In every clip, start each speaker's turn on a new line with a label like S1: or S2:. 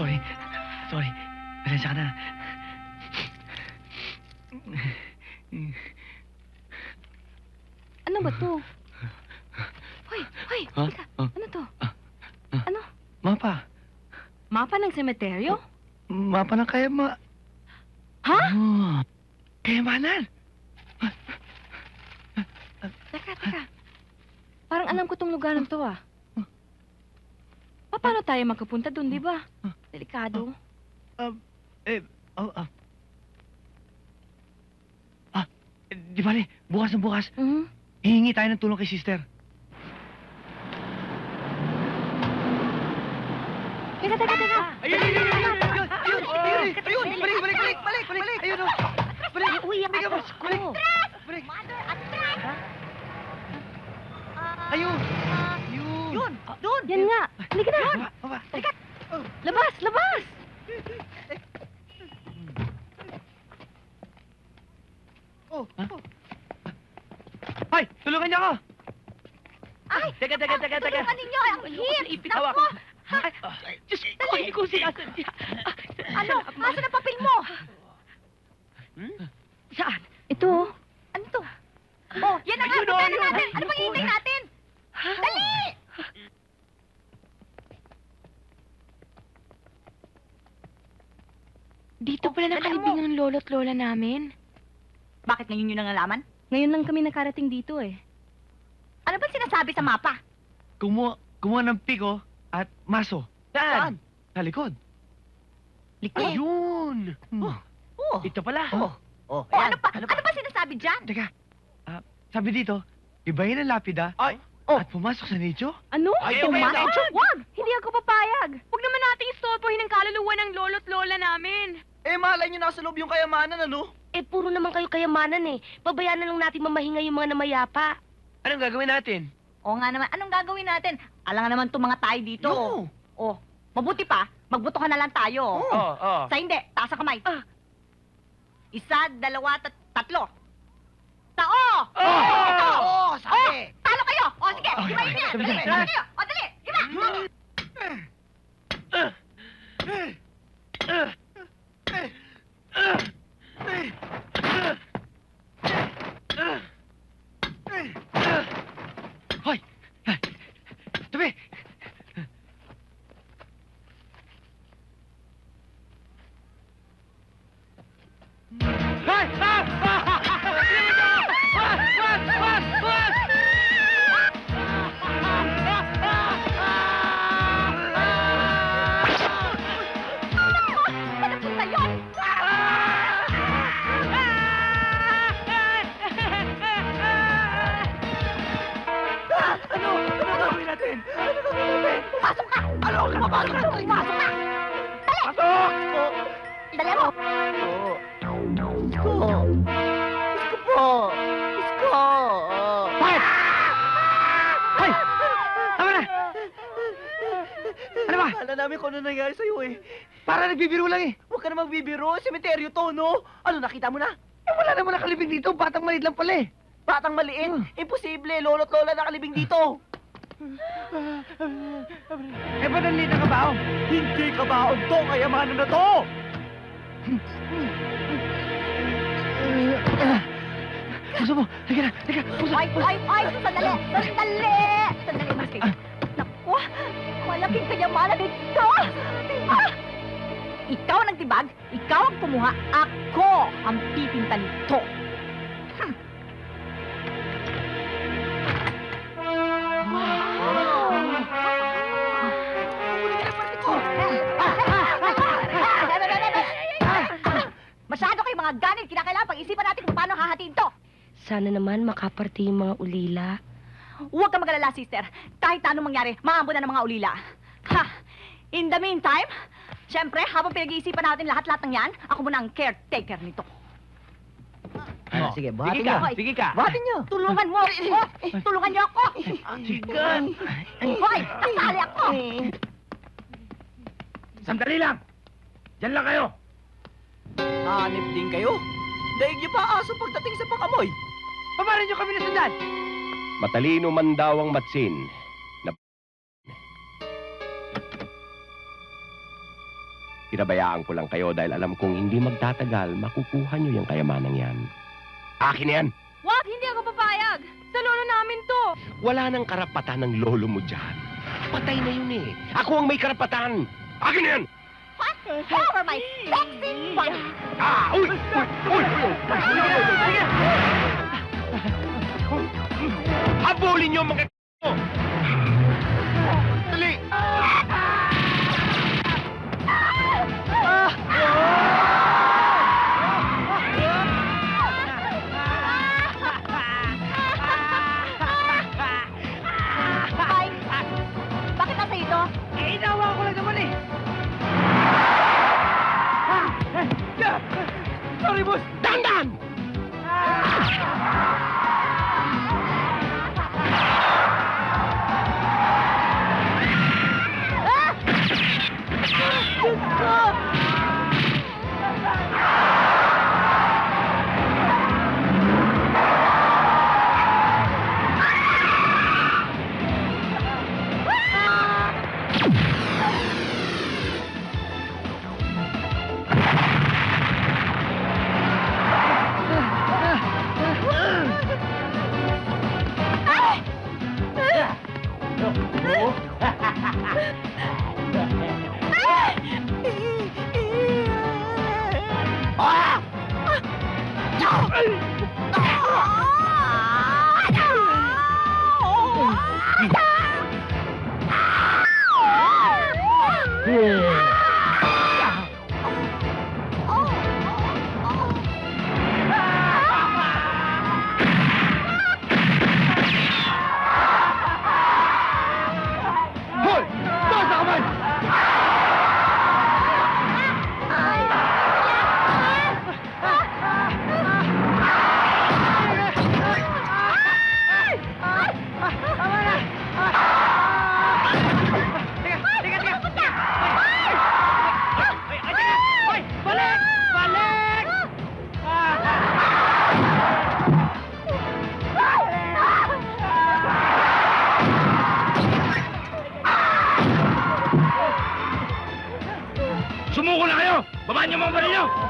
S1: sorry. Sorry. Pasensya ka na.
S2: Ano ba to? Hoy, hoy,
S1: Ha?
S2: teka,
S1: Ah.
S2: ano to?
S1: Ah. Ah.
S2: Ano?
S1: Mapa.
S2: Mapa ng semeteryo?
S1: Mapa ng kaya ma...
S2: Ha?
S1: Oh, kayamanan.
S2: Teka, teka. Parang alam ko tong lugar to ah. Pa, paano tayo magkapunta doon, di ba? Delikado.
S1: Eh, oh, ah. Ah, eh, di bale, bukas na bukas,
S2: Mhm.
S1: hihingi tayo ng tulong kay sister.
S2: Teka, teka, teka.
S1: Ayun, ayun, ayun, ayun, ayun, ayun, ayun, ayun, ayun, balik, balik, balik, balik, balik, balik, ayun, oh. Balik,
S2: Uy, ang
S1: balik,
S2: atras
S1: balik,
S2: ko.
S1: balik,
S2: atras!
S1: ayun,
S3: Yun! Doon!
S2: Yan nga. Halika na.
S1: Baba, baba.
S2: Labas, labas!
S1: Oh, oh. Hoy, tulungan niyo ako.
S2: Ay!
S1: Teka, teka, teka, teka.
S2: Tulungan ninyo! Ang hit!
S1: Ipit hawak.
S2: Nako!
S1: Ay, Diyos ko, hindi ko sinasadya.
S2: Ano? Asan ang papel mo?
S1: Hmm?
S2: Saan? Ito. Ano to? Oh, yan na nga!
S1: Ayun, oh,
S2: Puntahan na
S1: ayun.
S2: natin! Ano bang hihintay natin? Dali!
S4: Dito pala
S2: dala
S4: nakalibing ang lolo't lola namin.
S3: Bakit ngayon yun ang nalaman?
S2: Ngayon lang kami nakarating dito eh.
S3: Ano ba sinasabi sa mapa?
S1: Kumuha, kumuha ng piko at maso.
S3: Saan?
S1: Sa likod.
S3: Likod?
S1: Ayun. Hmm.
S3: Oh.
S1: Ito pala.
S3: Oh. Oh,
S2: Oh,
S3: ano
S2: ano
S3: pa? Ano, ba sinasabi dyan?
S1: Teka, ah, sabi dito, ibahin ang lapida
S3: Ay. Oh.
S1: at pumasok sa nicho.
S2: Ano?
S1: Ay, ayun.
S2: Wag! Hindi ako papayag.
S4: Huwag naman nating istorbohin ang kaluluwa ng lolo't lola namin.
S5: Eh, malay nyo nasa loob yung kayamanan, ano?
S6: Eh, puro naman kayo kayamanan eh. Pabayaan na lang natin mamahinga yung mga namayapa.
S1: Anong gagawin natin?
S3: Oo nga naman, anong gagawin natin? Alang naman itong mga tayo dito.
S5: Yo.
S3: Oh, mabuti pa, magbutuhan na lang tayo.
S1: Oo, oo.
S3: Sa hindi, taas ang kamay.
S2: Ah.
S3: Isa, dalawa, tat tatlo. Tao!
S1: Oh!
S3: Tao!
S5: Oo, sabi!
S3: Talo kayo! O sige,
S1: Okay.
S3: himayin niyo!
S1: Sabi,
S3: Dali, talo kayo!
S1: Ba?
S5: Akala namin kung ano nangyari sa'yo eh.
S1: Para nagbibiro lang eh.
S5: Huwag ka na magbibiro, semeteryo to, no? Ano, nakita mo na?
S1: Eh, wala naman nakalibing dito. Batang maliit lang pala eh.
S5: Batang maliit.
S1: Hmm.
S5: Imposible, lolo't lola nakalibing dito.
S1: Eh, ba't ang liit ng kabaho?
S5: Hindi ka baon to, kayamanan na to!
S1: Puso mo. Sige na. Sige. Puso.
S3: Ay, ay, ay! Sandali! Sandali! Sandali, mas kayo. Naku! Malaking kayamanan dito! Diba? Ikaw ang nagtibag, ikaw ang kumuha, ako ang pipinta nito. Hmm. Masyado kayong mga ganit, kinakailangan pag-isipan natin kung paano hahatiin to.
S6: Sana naman makaparte yung mga ulila.
S3: Huwag ka magalala, sister. Kahit anong mangyari, maambo na ng mga ulila. Ha! In the meantime, syempre, habang pinag-iisipan natin lahat-lahat ng yan, ako muna ang caretaker nito.
S1: Ah, sige, buhatin
S5: Sige ka,
S1: nyo.
S5: sige ka.
S1: Buhatin nyo.
S3: Tulungan mo ako! Tulungan niyo ako!
S5: Sige.
S3: Hoy! Nasali ako!
S5: Sandali lang. Diyan lang kayo.
S1: Hanip din kayo. Daig nyo pa aso pagdating sa pangamoy.
S5: Pabarin niyo kami na sundan.
S7: Matalino man daw ang matsin. Na... Pinabayaan ko lang kayo dahil alam kong hindi magtatagal makukuha niyo yung kayamanang yan. Akin na yan.
S4: Wag, hindi ako papayag. Sa lolo namin to.
S7: Wala nang karapatan ng lolo mo dyan. Patay na yun eh. Ako ang may karapatan. Akin na yan.
S3: Passing over my sexy body!
S7: Ah! Uy! Uy! Uy! Habulin niyo mga mo! Niyo mga!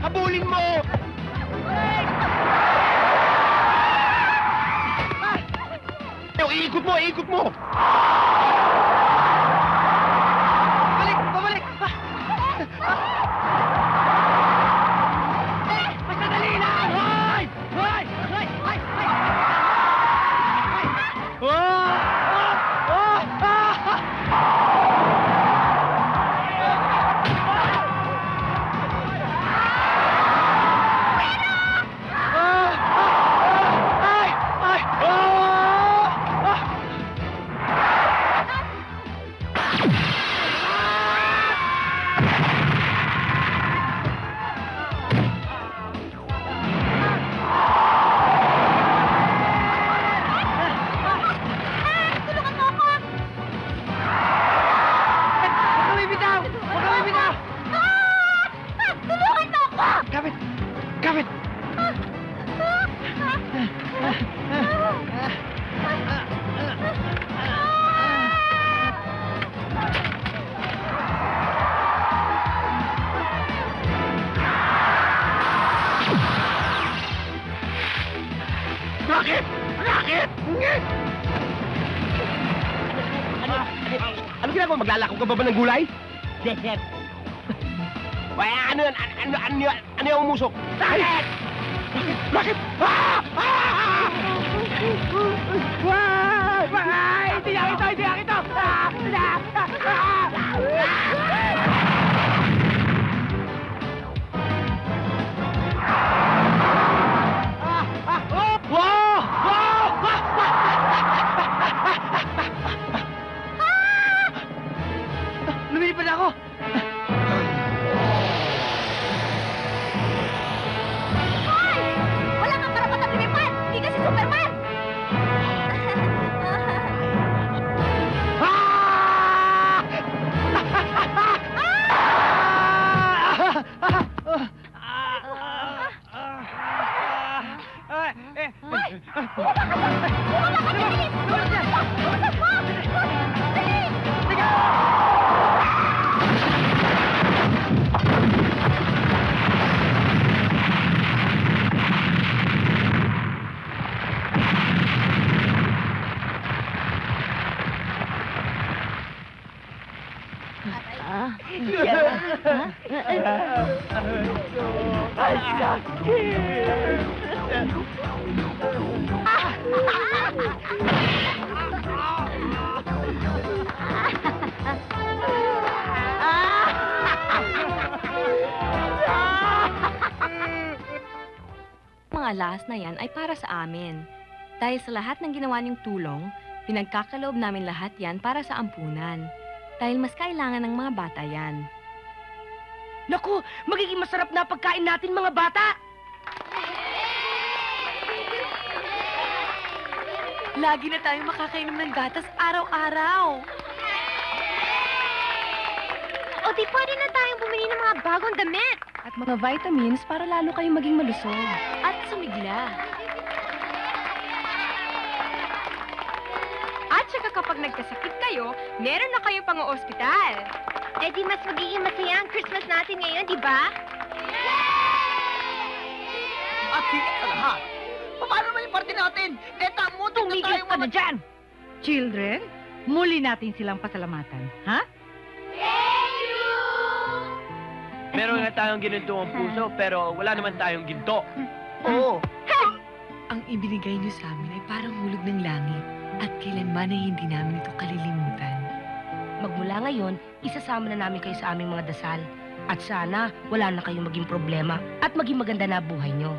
S3: Habulin mo!
S7: Iikot mo! Iikot mo! Ng gulay?
S5: Yes,
S7: Wala, ano yan? Ano, ano, ano, yan? ano yung umusok? Bakit? Bakit? Bakit? Ah! Ah!
S5: Why? Why? Hindi ito! Hindi niya Ah!
S2: Mga alas na yan ay para sa amin. Dahil sa lahat ng ginawa niyong tulong, pinagkakaloob namin lahat yan para sa ampunan. Dahil mas kailangan ng mga bata yan.
S6: Naku, magiging masarap na pagkain natin mga bata!
S2: Lagi na tayo makakainom ng gatas araw-araw.
S3: O di pwede na tayong bumili ng mga bagong damit!
S2: At mga vitamins para lalo kayong maging malusog. At sumigla.
S4: At saka kapag nagkasakit kayo, meron na kayong pang-ospital.
S3: Eh di mas magiging masaya ang Christmas natin ngayon, di ba?
S1: At higit sa lahat, paano naman yung party natin? Eh, tamo,
S8: Tumigil ka na dyan! Children, muli natin silang pasalamatan, ha?
S5: Meron nga tayong ginintong puso, pero wala naman tayong ginto.
S1: Oo.
S2: Ang ibinigay niyo sa amin ay parang hulog ng langit. At kailanman ay hindi namin ito kalilimutan.
S6: Magmula ngayon, isasama na namin kayo sa aming mga dasal. At sana, wala na kayong maging problema at maging maganda na buhay nyo.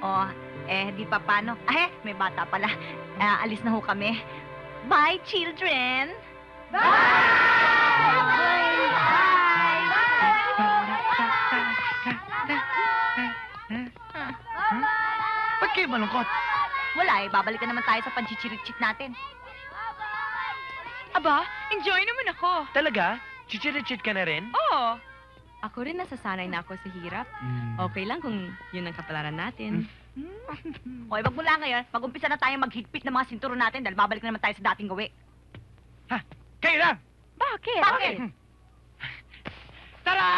S3: Oh, eh, di pa paano? Ah, eh, may bata pala. Ah, alis na ho kami. Bye, children!
S1: Ba't malungkot?
S3: Wala eh, babalikan naman tayo sa panchichirit-chit natin.
S4: Aba, enjoy naman ako.
S5: Talaga? Chichirichit ka na rin?
S4: Oo.
S2: Ako rin nasasanay na ako sa hirap. Okay lang kung yun ang kapalaran natin.
S3: Okay, magmula ngayon, mag-umpisa na tayong maghigpit ng mga sinturon natin dahil babalik na naman tayo sa dating gawi.
S5: Kayo lang!
S4: Bakit?
S3: Bakit?
S5: Tara!